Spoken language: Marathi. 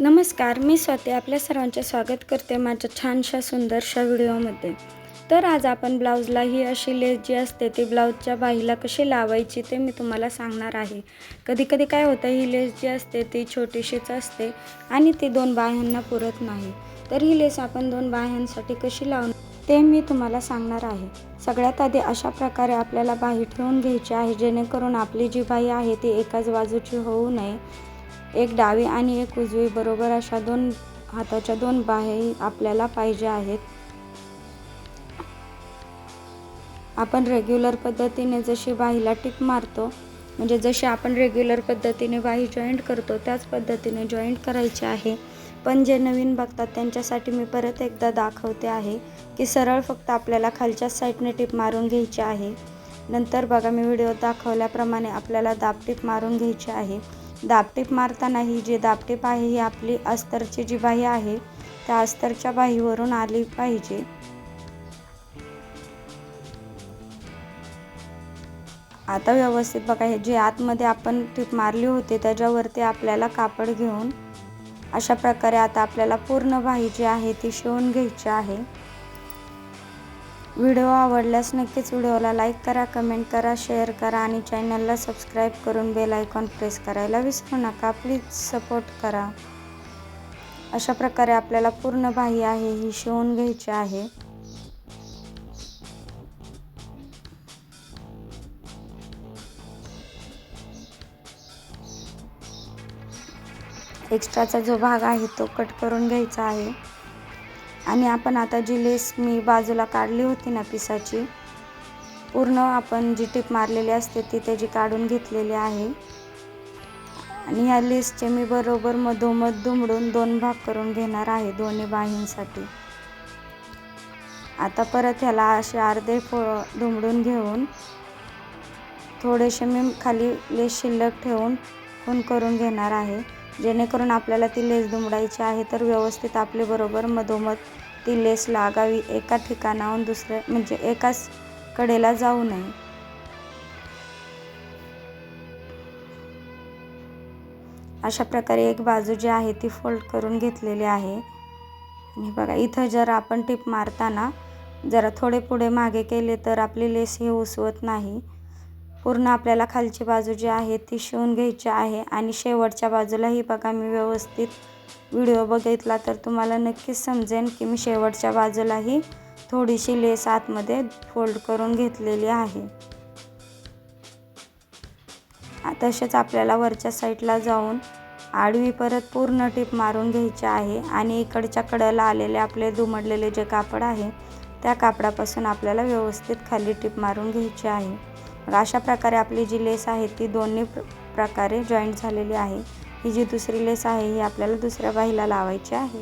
नमस्कार मी स्वाती आपल्या सर्वांचे स्वागत करते माझ्या छानशा सुंदरशा व्हिडिओमध्ये. तर आज आपण ब्लाऊजला ही अशी लेस जी असते ती ब्लाऊजच्या बाहीला कशी लावायची ते मी तुम्हाला सांगणार आहे. कधी कधी काय होतं ही लेस जी असते ती छोटीशीच असते आणि ती दोन बाह्यांना पुरत नाही. तर ही लेस आपण दोन बाह्यांसाठी कशी लावून ते मी तुम्हाला सांगणार आहे. सगळ्यात आधी अशा प्रकारे आपल्याला बाही ठेवून घ्यायची आहे जेणेकरून आपली जी बाही आहे ती एकाच बाजूची होऊ नये. एक डावी आणि एक उजवी बरोबर अशा दोन हाताच्या दोन बाहेही आपल्याला पाहिजे आहेत. आपण रेग्युलर पद्धतीने जशी बाहीला टिप मारतो म्हणजे जशी आपण रेग्युलर पद्धतीने बाही जॉईंट करतो त्याच पद्धतीने जॉईंट करायची आहे. पण जे नवीन बघतात त्यांच्यासाठी मी परत एकदा दाखवते आहे की सरळ फक्त आपल्याला खालच्या साईडने टिप मारून घ्यायची आहे. नंतर बघा मी व्हिडिओ दाखवल्याप्रमाणे आपल्याला दाबटीप मारून घ्यायची आहे. दाबटीप मारताना ही जी दाबटीप आहे ही आपली अस्तरची जी बाही आहे त्या अस्तरच्या बाहीवरून आली पाहिजे. आता व्यवस्थित बघा हे जे आतमध्ये आपण टीप मारली होती त्याच्यावरती आपल्याला कापड घेऊन अशा प्रकारे आता आपल्याला पूर्ण बाही जी आहे ती शिवून घ्यायची आहे. व्हिडिओ आवडल्यास नक्कीच व्हिडिओला लाईक करा कमेंट करा शेअर करा आणि चॅनलला सबस्क्राईब करून बेल आयकॉन प्रेस करायला विसरू नका. प्लीज सपोर्ट करा. अशा प्रकारे आपल्याला पूर्ण बाही आहे ही शिवून घ्यायची आहे. एक्स्ट्राचा जो भाग आहे तो कट करून घ्यायचा आहे. आणि आपण आता जी लेस मी बाजूला काढली होती ना पिसाची पूर्ण आपण जी टिप मारलेली असते ती त्याची काढून घेतलेली आहे. आणि ह्या लेसचे मी बरोबर मधोमध दुमडून दोन भाग करून घेणार आहे दोन्ही बाहींसाठी. आता परत ह्याला असे अर्धे फो दुमडून घेऊन थोडेसे मी खाली लेस शिल्लक ठेवून फोन करून घेणार आहे. जेणेकरून आपल्याला ती लेस दुमडायची आहे तर व्यवस्थित आपली बरोबर मधोमध ती लेस लागावी. एका ठिकाणाहून दुसऱ्या म्हणजे एकाच कडेला जाऊ नये. अशा प्रकारे एक बाजू जी आहे ती फोल्ड करून घेतलेली आहे. आणि बघा इथं जर आपण टिप मारताना जरा थोडे पुढे मागे केले तर आपली लेस ही उसवत नाही. पूर्ण आपल्याला खालची बाजू जी आहे ती शिवून घ्यायची आहे. आणि शेवटच्या बाजूलाही बघा मी व्यवस्थित व्हिडिओ बघितला तर तुम्हाला नक्कीच समजेन की मी शेवटच्या बाजूलाही थोडीशी लेस आतमध्ये फोल्ड करून घेतलेली आहे. तसेच आपल्याला वरच्या साईडला जाऊन आडवी परत पूर्ण टीप मारून घ्यायची आहे. आणि इकडच्या कडेला आलेले आपले दुमडलेले जे कापड आहे त्या कापडापासून आपल्याला व्यवस्थित खाली टीप मारून घ्यायची आहे. मग अशा प्रकारे आपली जी लेस आहे ती दोन्ही प्र प्रकारे जॉईंट झालेली आहे. ही जी दुसरी लेस आहे ही आपल्याला दुसऱ्या बाहीला लावायची आहे.